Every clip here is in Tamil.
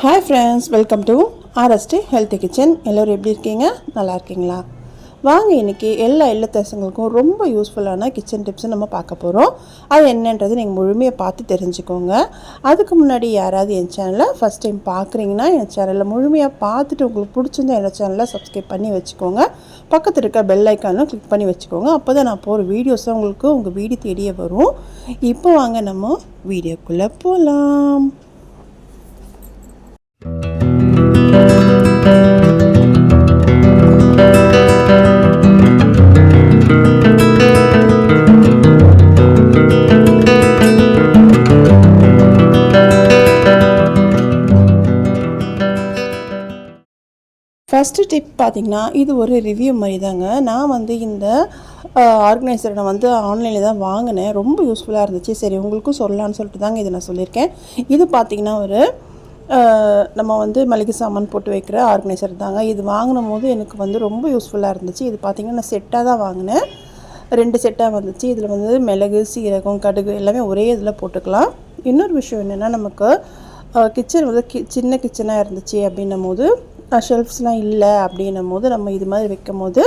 Hi friends welcome to RST health kitchen எல்லோரும் எப்படி இருக்கீங்க? நல்லா இருக்கீங்களா? வாங்க இன்றைக்கி எல்லா இல்லத்தரசங்களுக்கும் ரொம்ப யூஸ்ஃபுல்லான கிச்சன் டிப்ஸை நம்ம பார்க்க போகிறோம் அது என்னன்றது நீங்கள் முழுமையாக பார்த்து தெரிஞ்சுக்கோங்க. அதுக்கு முன்னாடி யாராவது என் சேனலை ஃபஸ்ட் டைம் பார்க்குறீங்கன்னா என் சேனலில் முழுமையாக பார்த்துட்டு உங்களுக்கு பிடிச்சிருந்தா என் சேனலை சப்ஸ்கிரைப் பண்ணி வச்சுக்கோங்க. பக்கத்தில் இருக்க பெல் ஐக்கானும் கிளிக் பண்ணி வச்சுக்கோங்க. அப்போ தான் நான் போகிற வீடியோஸும் உங்களுக்கு உங்கள் வீடு தேடியே வரும். இப்போ வாங்க நம்ம வீடியோக்குள்ளே போகலாம் ஃபஸ்ட்டு டிப் பார்த்திங்கன்னா இது ஒரு ரிவ்யூ மாதிரி தாங்க நான் வந்து இந்த ஆர்கனைசரை நான் வந்து ஆன்லைனில் தான் வாங்கினேன். ரொம்ப யூஸ்ஃபுல்லாக இருந்துச்சு. சரி உங்களுக்கும் சொல்லலான்னு சொல்லிட்டு தாங்க இதை நான் சொல்லியிருக்கேன். இது பார்த்திங்கன்னா ஒரு நம்ம வந்து மளிகை சாமான் போட்டு வைக்கிற ஆர்கனைசர் தாங்க. இது வாங்கின போது எனக்கு வந்து ரொம்ப யூஸ்ஃபுல்லாக இருந்துச்சு. இது பார்த்திங்கன்னா நான் செட்டாக தான் வாங்கினேன். ரெண்டு செட்டாக வந்துச்சு. இதில் வந்து மிளகு சீரகம் கடுகு எல்லாமே ஒரே இதில் போட்டுக்கலாம். இன்னொரு விஷயம் என்னென்னா நமக்கு கிச்சன் வந்து கி சின்ன கிச்சனாக இருந்துச்சு அப்படின்னும் போது ஷெல்ஃப்ஸ்லாம் இல்லை அப்படின்னும் போது நம்ம இது மாதிரி வைக்கும் போது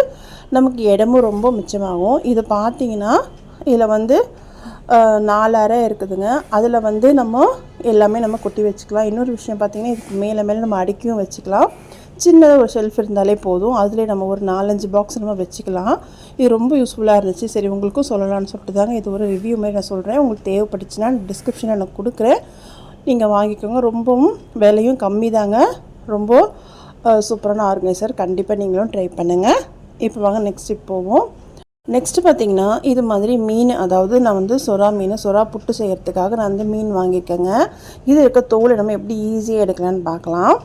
நமக்கு இடமும் ரொம்ப மிச்சமாகும். இது பார்த்தீங்கன்னா இதில் வந்து அஹ், நாலு அறை இருக்குதுங்க. அதில் வந்து நம்ம எல்லாமே நம்ம கொட்டி வச்சுக்கலாம். இன்னொரு விஷயம் பார்த்திங்கன்னா இதுக்கு மேலே மேலே நம்ம அடுக்கியும் வச்சுக்கலாம். சின்னதாக ஒரு ஷெல்ஃப் இருந்தாலே போதும். அதிலே நம்ம ஒரு நாலஞ்சு பாக்ஸ் நம்ம வச்சுக்கலாம். இது ரொம்ப யூஸ்ஃபுல்லாக இருந்துச்சு. சரி உங்களுக்கும் சொல்லலாம்னு சொல்லிட்டு தாங்க இது ஒரு ரிவ்யூ மாதிரி நான் சொல்கிறேன் உங்களுக்கு தேவைப்பட்டுச்சுன்னா டிஸ்கிரிப்ஷனில் நான் கொடுக்குறேன். நீங்கள் வாங்கிக்கோங்க. ரொம்பவும் விலையும் கம்மி தாங்க ரொம்ப சூப்பரான ஆர்கனைசர். கண்டிப்பாக நீங்களும் ட்ரை பண்ணுங்கள் இப்போ வாங்க நெக்ஸ்ட் போவோம். நெக்ஸ்ட்டு பார்த்தீங்கன்னா இது மாதிரி மீன் அதாவது நான் வந்து சுறா மீன் சுறா புட்டு செய்கிறதுக்காக நான் வந்து மீன் வாங்கியிருக்கேங்க இது இருக்க தோலை நம்ம எப்படி ஈஸியாக எடுக்கலான்னு பார்க்கலாம்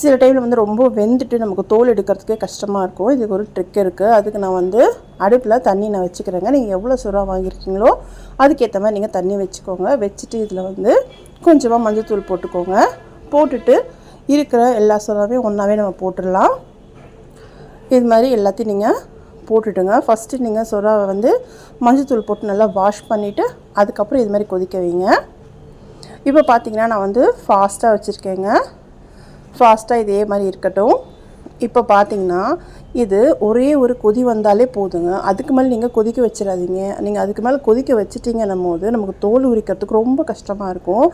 சில டைமில் வந்து ரொம்ப வெந்துட்டு நமக்கு தோல் எடுக்கிறதுக்கே கஷ்டமாக இருக்கும். இதுக்கு ஒரு ட்ரிக் இருக்குது அதுக்கு நான் வந்து அடுப்பில் தண்ணி நான் வச்சுக்கிறேங்க. நீங்கள் எவ்வளோ சுறா வாங்கியிருக்கீங்களோ அதுக்கேற்ற மாதிரி நீங்கள் தண்ணி வச்சுக்கோங்க. வச்சுட்டு இதில் வந்து கொஞ்சமாக மஞ்சள் தூள் போட்டுக்கோங்க. போட்டுட்டு இருக்கிற எல்லா சுறாவையும் ஒன்றாவே நம்ம போட்டுடலாம். இது மாதிரி எல்லாத்தையும் நீங்கள் போட்டுட்டுங்க. ஃபஸ்ட்டு நீங்கள் சொராவை வந்து மஞ்சள்தூள் போட்டு நல்லா வாஷ் பண்ணிவிட்டு அதுக்கப்புறம் இது மாதிரி கொதிக்க வைங்க. இப்போ பார்த்தீங்கன்னா நான் வந்து ஃபாஸ்ட்டாக வச்சுருக்கேங்க. ஃபாஸ்ட்டாக இதே மாதிரி இருக்கட்டும். இப்போ பார்த்தீங்கன்னா இது ஒரே ஒரு கொதி வந்தாலே போதுங்க. அதுக்கு மேலே நீங்கள் கொதிக்க வச்சிடாதீங்க. நீங்கள் அதுக்கு மேலே கொதிக்க வச்சிட்டிங்கன்னும் போது நமக்கு தோல் உரிக்கிறதுக்கு ரொம்ப கஷ்டமாக இருக்கும்.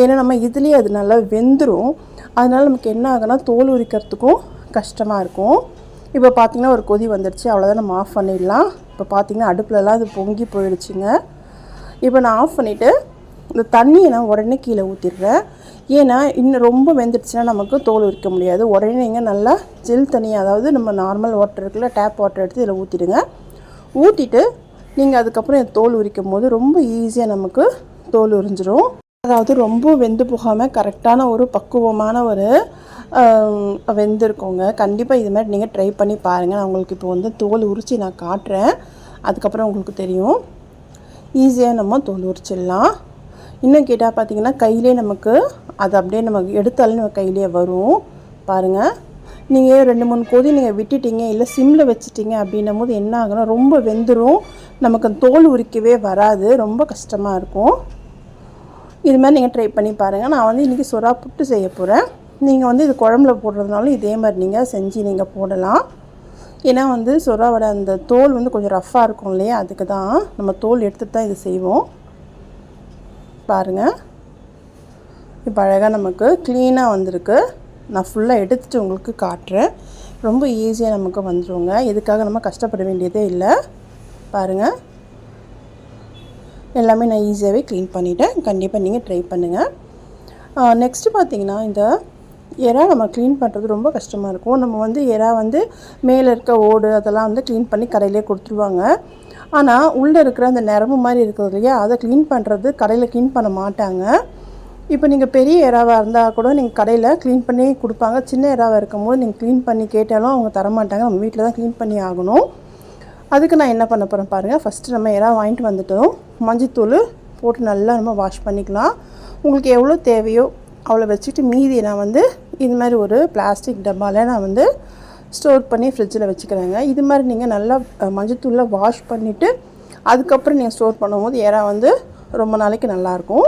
ஏன்னா நம்ம இதுலேயே அது நல்லா வெந்துடும் அதனால் நமக்கு என்ன ஆகுனா தோல் உரிக்கிறதுக்கும் கஷ்டமாக இருக்கும். இப்போ பார்த்தீங்கன்னா ஒரு கொதி வந்துடுச்சு அவ்வளோதான் நம்ம ஆஃப் பண்ணிடலாம். இப்போ பார்த்தீங்கன்னா அடுப்புலலாம் அது பொங்கி போயிடுச்சுங்க. இப்போ நான் ஆஃப் பண்ணிவிட்டு இந்த தண்ணியை நான் உடனே கீழே ஊற்றிடுறேன் ஏன்னா இன்னும் ரொம்ப வெந்துடுச்சுன்னா நமக்கு தோல் உரிக்க முடியாது. உடனே நீங்கள் நல்லா ஜில் தண்ணி அதாவது நம்ம நார்மல் வாட்டர் இருக்குல்ல டேப் வாட்டர் எடுத்து இதில் ஊற்றிடுங்க ஊற்றிட்டு நீங்கள் அதுக்கப்புறம் தோல் உரிக்கும் போது ரொம்ப ஈஸியாக நமக்கு தோல் உறிஞ்சிரும். அதாவது ரொம்ப வெந்து போகாமல் கரெக்டான ஒரு பக்குவமான ஒரு வெந்திருக்கோங்க. கண்டிப்பாக இது மாதிரி நீங்கள் ட்ரை பண்ணி பாருங்கள் நான் உங்களுக்கு இப்போ வந்து தோல் உரித்து நான் காட்டுறேன். அதுக்கப்புறம் உங்களுக்கு தெரியும். ஈஸியாக நம்ம தோல் உரிச்சிடலாம். இன்னும் கேட்டால் பார்த்தீங்கன்னா கையிலே நமக்கு அது அப்படியே நமக்கு எடுத்தாலும் நம்ம கையிலே வரும். பாருங்கள் நீங்கள் ரெண்டு மூணு கொதி நீங்கள் விட்டுட்டீங்க இல்லை சிம்மில் வச்சுட்டீங்க அப்படின்னும் போது என்ன ஆகும்னா ரொம்ப வெந்துடும் நமக்கு அந்த தோல் உரிக்கவே வராது. ரொம்ப கஷ்டமாக இருக்கும். இது மாதிரி நீங்கள் ட்ரை பண்ணி பாருங்கள் நான் வந்து இன்றைக்கி சுறா புட்டு செய்ய போகிறேன் நீங்கள் வந்து இது குழம்புல போடுறதுனாலும் இதே மாதிரி நீங்கள் செஞ்சு நீங்கள் போடலாம். ஏன்னா வந்து சுறாவோட அந்த தோல் வந்து கொஞ்சம் ரஃப்பாக இருக்கும் இல்லையா? அதுக்கு தான் நம்ம தோல் எடுத்துட்டு தான் இது செய்வோம். பாருங்கள் இப்போ அழகாக நமக்கு க்ளீனாக வந்திருக்கு. நான் ஃபுல்லாக எடுத்துகிட்டு உங்களுக்கு காட்டுறேன். ரொம்ப ஈஸியாக நமக்கு வந்துடுவோங்க இதுக்காக நம்ம கஷ்டப்பட வேண்டியதே இல்லை. பாருங்கள் எல்லாமே நான் ஈஸியாகவே க்ளீன் பண்ணிவிட்டேன் கண்டிப்பாக நீங்கள் ட்ரை பண்ணுங்கள் நெக்ஸ்ட்டு பார்த்தீங்கன்னா இந்த எறா நம்ம க்ளீன் பண்ணுறது ரொம்ப கஷ்டமாக இருக்கும். நம்ம வந்து எறா வந்து மேலே இருக்க ஓடு அதெல்லாம் வந்து க்ளீன் பண்ணி கடையிலே கொடுத்துருவாங்க. ஆனால் உள்ளே இருக்கிற அந்த நரம்பு மாதிரி இருக்குது இல்லையா? அதை க்ளீன் பண்ணுறது கடையில் க்ளீன் பண்ண மாட்டாங்க. இப்போ நீங்கள் பெரிய இறாவாக இருந்தால் கூட நீங்கள் கடையில் க்ளீன் பண்ணி கொடுப்பாங்க. சின்ன இறாவாக இருக்கும்போது நீங்கள் க்ளீன் பண்ணி கேட்டாலும் அவங்க தரமாட்டாங்க. நம்ம வீட்டில் தான் க்ளீன் பண்ணி ஆகணும். அதுக்கு நான் என்ன பண்ண போகிறேன் பாருங்கள் ஃபஸ்ட்டு நம்ம இறா வாங்கிட்டு வந்துட்டோம். மஞ்சத்தூள் போட்டு நல்லா நம்ம வாஷ் பண்ணிக்கலாம். உங்களுக்கு எவ்வளோ தேவையோ அவ்வளோ வச்சுட்டு மீதியை நான் வந்து இது மாதிரி ஒரு பிளாஸ்டிக் டப்பாவில் நான் வந்து ஸ்டோர் பண்ணி ஃப்ரிட்ஜில் வச்சுக்கிறேங்க. இது மாதிரி நீங்கள் நல்லா அஹ், மஞ்சத்தூளில் வாஷ் பண்ணிவிட்டு அதுக்கப்புறம் நீங்கள் ஸ்டோர் பண்ணும்போது ஏறா வந்து ரொம்ப நாளைக்கு நல்லாயிருக்கும்.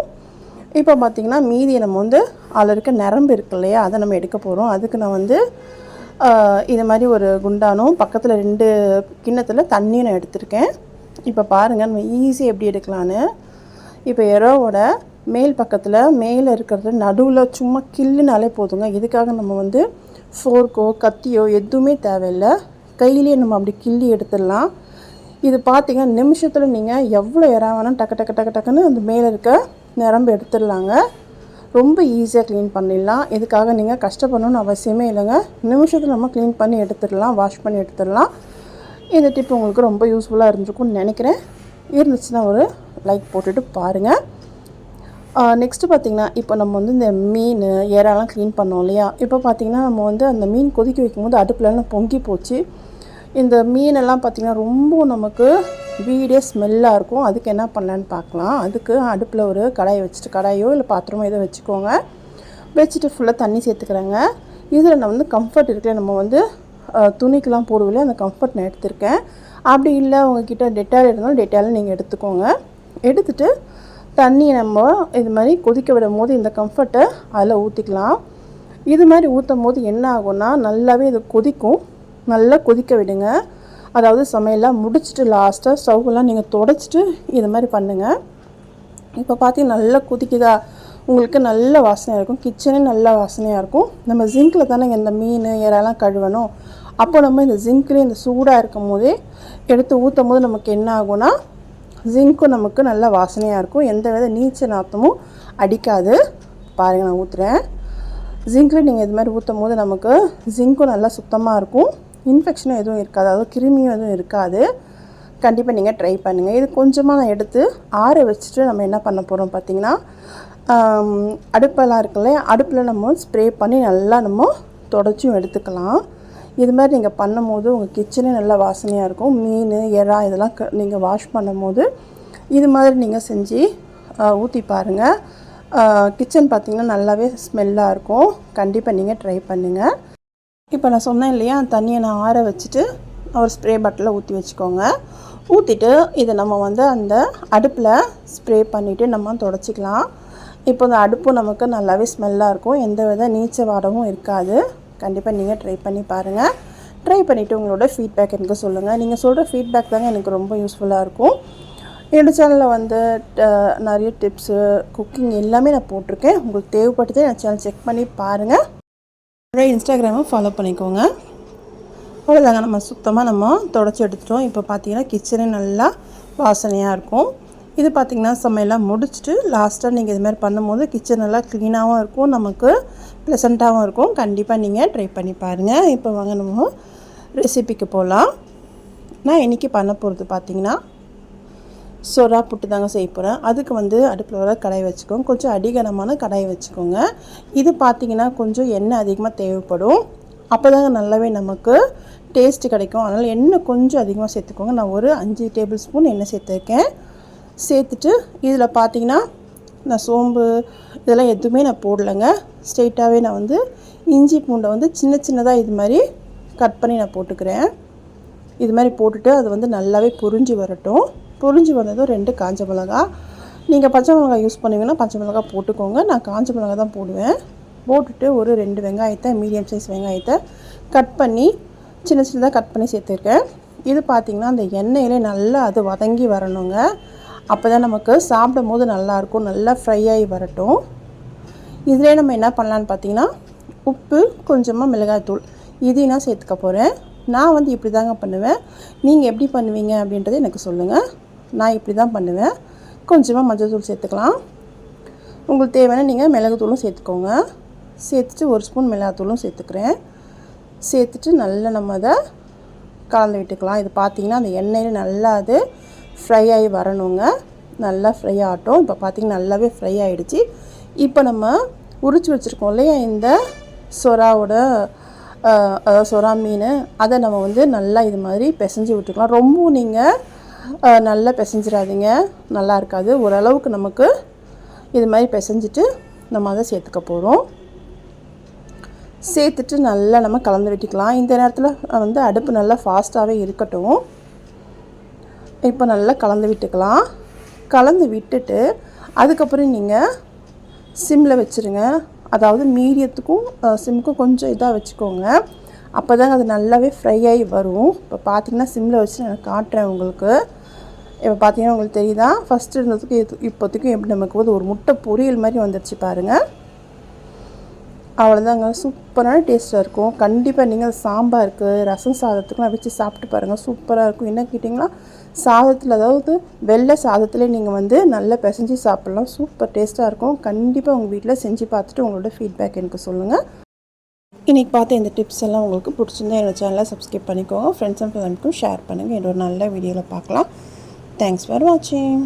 இப்போ பார்த்திங்கன்னா மீதியை நம்ம வந்து அதில் இருக்க நரம்பு இருக்கு இல்லையா அதை நம்ம எடுக்க போகிறோம் அதுக்கு நான் வந்து இது மாதிரி ஒரு குண்டானும் பக்கத்தில் ரெண்டு கிண்ணத்தில் தண்ணியும் நான் எடுத்திருக்கேன். இப்போ பாருங்கள் நம்ம ஈஸியாக எப்படி எடுக்கலான்னு. இப்போ எரோவோட மேல் பக்கத்தில் மேலே இருக்கிறது நடுவில் சும்மா கில்லுனாலே போதுங்க. இதுக்காக நம்ம வந்து ஃபோர்க்கோ கத்தியோ எதுவுமே தேவையில்லை. கையிலேயே நம்ம அப்படி கிள்ளி எடுத்துடலாம். இது பார்த்தீங்கன்னா நிமிஷத்தில் நீங்கள் எவ்வளோ இறா வேணும் டக்கு டக்கு டக்கு டக்குன்னு அந்த மேலே இருக்க நிரம்பு எடுத்துடலாங்க. ரொம்ப ஈஸியாக க்ளீன் பண்ணிடலாம். இதுக்காக நீங்கள் கஷ்டப்படணும்னு அவசியமே இல்லைங்க. நிமிஷத்தில் நம்ம க்ளீன் பண்ணி எடுத்துடலாம் வாஷ் பண்ணி எடுத்துடலாம். இந்த டிப் உங்களுக்கு ரொம்ப யூஸ்ஃபுல்லாக இருந்திருக்கும்னு நினைக்கிறேன். இருந்துச்சுன்னா ஒரு லைக் போட்டுட்டு பாருங்கள் நெக்ஸ்ட்டு பார்த்திங்கன்னா இப்போ நம்ம வந்து இந்த மீன் இறாலாம் க்ளீன் பண்ணோம் இல்லையா? இப்போ பார்த்திங்கன்னா நம்ம வந்து அந்த மீன் கொதிக்க வைக்கும்போது அடுப்புலலாம் பொங்கி போச்சு. இந்த மீனெல்லாம் பார்த்திங்கன்னா ரொம்ப நமக்கு வீடே ஸ்மெல்லாக இருக்கும். அதுக்கு என்ன பண்ணலான்னு பார்க்கலாம் அதுக்கு அடுப்பில் ஒரு கடாயை வச்சுட்டு கடாயோ இல்லை பாத்திரமோ எதோ வச்சுக்கோங்க. வச்சுட்டு ஃபுல்லாக தண்ணி சேர்த்துக்கிறேங்க. இதில் நான் வந்து கம்ஃபர்ட் இருக்குல்ல நம்ம வந்து துணிக்கெலாம் போடுவில்ல அந்த கம்ஃபர்ட் நான் எடுத்திருக்கேன். அப்படி இல்லை உங்ககிட்ட டெட்டால் இருந்தாலும் டெட்டாலும் நீங்கள் எடுத்துக்கோங்க. எடுத்துகிட்டு தண்ணியை நம்ம இது மாதிரி கொதிக்க விடும் போது இந்த கம்ஃபர்ட்டை அதில் ஊற்றிக்கலாம் இது மாதிரி ஊற்றும் போது என்ன ஆகும்னா நல்லாவே இது கொதிக்கும். நல்லா கொதிக்க விடுங்க. அதாவது சமையலாம் முடிச்சுட்டு லாஸ்ட்டாக ஸ்டவ்லாம் நீங்கள் தொடச்சிட்டு இது மாதிரி பண்ணுங்கள் இப்போ பார்த்தீங்கன்னா நல்லா கொதிக்குதா? உங்களுக்கு நல்ல வாசனையாக இருக்கும். கிச்சனே நல்ல வாசனையாக இருக்கும். நம்ம ஜிங்கில் தானே இந்த மீன் இறாலாம் கழுவணும். அப்போ நம்ம இந்த ஜிங்க்லேயே இந்த சூடாக இருக்கும் போதே எடுத்து ஊற்றும் போது நமக்கு என்ன ஆகும்னா ஜிங்க்கும் நமக்கு நல்ல வாசனையாக இருக்கும். எந்த வித நீச்சல் நாத்தமும் அடிக்காது. பாருங்கள் நான் ஊற்றுறேன் ஜிங்கில் நீங்கள் இது மாதிரி ஊற்றும் போது நமக்கு ஜிங்க்கும் நல்லா சுத்தமாக இருக்கும். இன்ஃபெக்ஷனும் எதுவும் இருக்காது. அதாவது கிருமியும் எதுவும் இருக்காது. கண்டிப்பாக நீங்கள் ட்ரை பண்ணுங்கள் இது கொஞ்சமாக நான் எடுத்து ஆற வச்சுட்டு நம்ம என்ன பண்ண போகிறோம் பார்த்தீங்கன்னா அடுப்பெல்லாம் இருக்குல்ல அடுப்பில் நம்ம ஸ்ப்ரே பண்ணி நல்லா நம்ம தொடச்சும் எடுத்துக்கலாம். இது மாதிரி நீங்கள் பண்ணும்போது உங்கள் கிச்சனே நல்லா வாசனையாக இருக்கும். மீன் எறா இதெல்லாம் க நீங்கள் வாஷ் பண்ணும்போது இது மாதிரி நீங்கள் செஞ்சு ஊற்றி பாருங்கள் கிச்சன் பார்த்திங்கன்னா நல்லாவே ஸ்மெல்லாக இருக்கும். கண்டிப்பாக நீங்கள் ட்ரை பண்ணுங்கள் இப்போ நான் சொன்னேன் இல்லையா தண்ணியை நான் ஆற வச்சுட்டு ஒரு ஸ்ப்ரே பாட்டிலில் ஊற்றி வச்சுக்கோங்க. ஊற்றிட்டு இதை நம்ம வந்து அந்த அடுப்பில் ஸ்ப்ரே பண்ணிவிட்டு நம்ம தொடச்சிக்கலாம். இப்போ இந்த அடுப்பும் நமக்கு நல்லாவே ஸ்மெல்லாக இருக்கும். எந்த வித நீச்ச வாடமும் இருக்காது. கண்டிப்பாக நீங்கள் ட்ரை பண்ணி பாருங்கள் ட்ரை பண்ணிவிட்டு உங்களோட ஃபீட்பேக் எனக்கு சொல்லுங்கள் நீங்கள் சொல்கிற ஃபீட்பேக் தாங்க எனக்கு ரொம்ப யூஸ்ஃபுல்லாக இருக்கும். என்னோடய சேனலில் வந்து நிறைய டிப்ஸு குக்கிங் எல்லாமே நான் போட்டிருக்கேன். உங்களுக்கு தேவைப்பட்டதே என் சேனல் செக் பண்ணி பாருங்கள் என்னோட இன்ஸ்டாகிராமை ஃபாலோ பண்ணிக்கோங்க. அவ்வளோதாங்க நம்ம சுத்தமாக நம்ம தொடச்சி எடுத்துட்டோம். இப்போ பார்த்தீங்கன்னா கிச்சனே நல்லா வாசனையாக இருக்கும். இது பார்த்திங்கன்னா சமையலாம் முடிச்சுட்டு லாஸ்ட்டாக நீங்கள் இது மாதிரி பண்ணும்போது கிச்சன் நல்லா க்ளீனாகவும் இருக்கும் நமக்கு ப்ளசண்ட்டாகவும் இருக்கும். கண்டிப்பாக நீங்கள் ட்ரை பண்ணி பாருங்கள் இப்போ வாங்க நம்ம ரெசிபிக்கு போகலாம் நான் இன்றைக்கி பண்ண போகிறது பார்த்தீங்கன்னா சொரா புட்டு தாங்க செய்ய போகிறேன் அதுக்கு வந்து அடுப்பில் வர கடாய் வச்சுக்கோங்க. கொஞ்சம் அடிகனமான கடாய் வச்சுக்கோங்க. இது பார்த்திங்கன்னா கொஞ்சம் எண்ணெய் அதிகமாக தேவைப்படும். அப்போ தாங்க நல்லாவே நமக்கு டேஸ்ட்டு கிடைக்கும். அதனால் எண்ணெய் கொஞ்சம் அதிகமாக சேர்த்துக்கோங்க. நான் ஒரு அஞ்சு டேபிள் ஸ்பூன் எண்ணெய் சேர்த்துருக்கேன். சேர்த்துட்டு இதில் பார்த்தீங்கன்னா நான் சோம்பு இதெல்லாம் எதுவுமே நான் போடலைங்க. ஸ்ட்ரெயிட்டாகவே நான் வந்து இஞ்சி பூண்டை வந்து சின்ன சின்னதாக இது மாதிரி கட் பண்ணி நான் போட்டுக்கிறேன். இது மாதிரி போட்டுட்டு அது வந்து நல்லாவே பொரிஞ்சு வரட்டும். பொரிஞ்சு வந்ததும் ரெண்டு காஞ்ச மிளகா. நீங்கள் பச்சை மிளகாய் யூஸ் பண்ணுவீங்கன்னா பச்சை மிளகா போட்டுக்கோங்க. நான் காஞ்ச மிளகா தான் போடுவேன். போட்டுட்டு ஒரு ரெண்டு வெங்காயத்தை மீடியம் சைஸ் வெங்காயத்தை கட் பண்ணி சின்ன சின்னதாக கட் பண்ணி சேர்த்துருக்கேன். இது பார்த்திங்கன்னா அந்த எண்ணெயிலே நல்லா அது வதங்கி வரணுங்க. அப்போ தான் நமக்கு சாப்பிடும் போது நல்லாயிருக்கும் நல்லா ஃப்ரை ஆகி வரட்டும். இதிலே நம்ம என்ன பண்ணலான்னு பார்த்தீங்கன்னா உப்பு கொஞ்சமாக மிளகாய்த்தூள் இதையும் நான் சேர்த்துக்க போகிறேன் நான் வந்து இப்படி தாங்க பண்ணுவேன். நீங்கள் எப்படி பண்ணுவீங்க அப்படின்றத எனக்கு சொல்லுங்கள் நான் இப்படி தான் பண்ணுவேன். கொஞ்சமாக மஞ்சள் தூள் சேர்த்துக்கலாம். உங்களுக்கு தேவையான நீங்கள் மிளகுத்தூளும் சேர்த்துக்கோங்க. சேர்த்துட்டு ஒரு ஸ்பூன் மிளகாத்தூளும் சேர்த்துக்கிறேன். சேர்த்துட்டு நல்லா நம்ம அதை கலந்து விட்டுக்கலாம். இது பார்த்தீங்கன்னா அந்த எண்ணெயில் நல்லா அது ஃப்ரை ஆகி வரணுங்க. நல்லா ஃப்ரை ஆகட்டும். இப்போ பார்த்தீங்கன்னா நல்லாவே ஃப்ரை ஆகிடுச்சு இப்போ நம்ம உரிச்சு வச்சுருக்கோம் இல்லையா இந்த சொராவோட அதாவது சொரா மீன். அதை நம்ம வந்து நல்லா இது மாதிரி பிசைஞ்சு விட்டுக்கலாம். ரொம்பவும் நீங்கள் நல்லா பிசைஞ்சிடாதீங்க. நல்லா இருக்காது. ஓரளவுக்கு நமக்கு இது மாதிரி பிசைஞ்சிட்டு நம்ம அதை சேர்த்துக்க போகிறோம் சேர்த்துட்டு நல்லா நம்ம கலந்து விட்டுக்கலாம். இந்த நேரத்தில் வந்து அடுப்பு நல்லா ஃபாஸ்ட்டாகவே இருக்கட்டும். இப்போ நல்லா கலந்து விட்டுக்கலாம். கலந்து விட்டுட்டு அதுக்கப்புறம் நீங்கள் சிம்மில் வச்சுருங்க. அதாவது மீடியத்துக்கும் சிம்முக்கும் கொஞ்சம் இதாக வச்சுக்கோங்க. அப்போ தாங்க அது நல்லாவே ஃப்ரை ஆகி வரும். இப்போ பார்த்தீங்கன்னா சிம்மில் வச்சு நான் காட்டுறேன் உங்களுக்கு. இப்போ பார்த்தீங்கன்னா உங்களுக்கு தெரியுதா? ஃபஸ்ட்டு இருந்ததுக்கு இது இப்போதைக்கும் எப்படி நமக்கு வந்து ஒரு முட்டை பொரியல் மாதிரி வந்துடுச்சு பாருங்கள் அவ்வளோதாங்க சூப்பரான டேஸ்ட்டாக இருக்கும். கண்டிப்பாக நீங்கள் சாம்பாருக்கு ரசம் சாதத்துக்குலாம் வச்சு சாப்பிட்டு பாருங்கள் சூப்பராக இருக்கும். என்ன கேட்டிங்கன்னா சாதத்தில் அதாவது வெள்ளை சாதத்தில் நீங்கள் வந்து நல்லா பிசைஞ்சு சாப்பிட்லாம். சூப்பர் டேஸ்ட்டாக இருக்கும். கண்டிப்பாக உங்கள் வீட்டில் செஞ்சு பார்த்துட்டு உங்களோட ஃபீட்பேக் எனக்கு சொல்லுங்கள் இன்றைக்கி பார்த்த இந்த டிப்ஸ் எல்லாம் உங்களுக்கு பிடிச்சிருந்தா என்னோடய சேனலை சப்ஸ்கிரைப் பண்ணிக்கோங்க. ஃப்ரெண்ட்ஸ் அண்ட் ஃபேமிலிக்கும் ஷேர் பண்ணுங்கள் என்னோட நல்ல வீடியோவில் பார்க்கலாம். தேங்க்ஸ் ஃபார் வாட்சிங்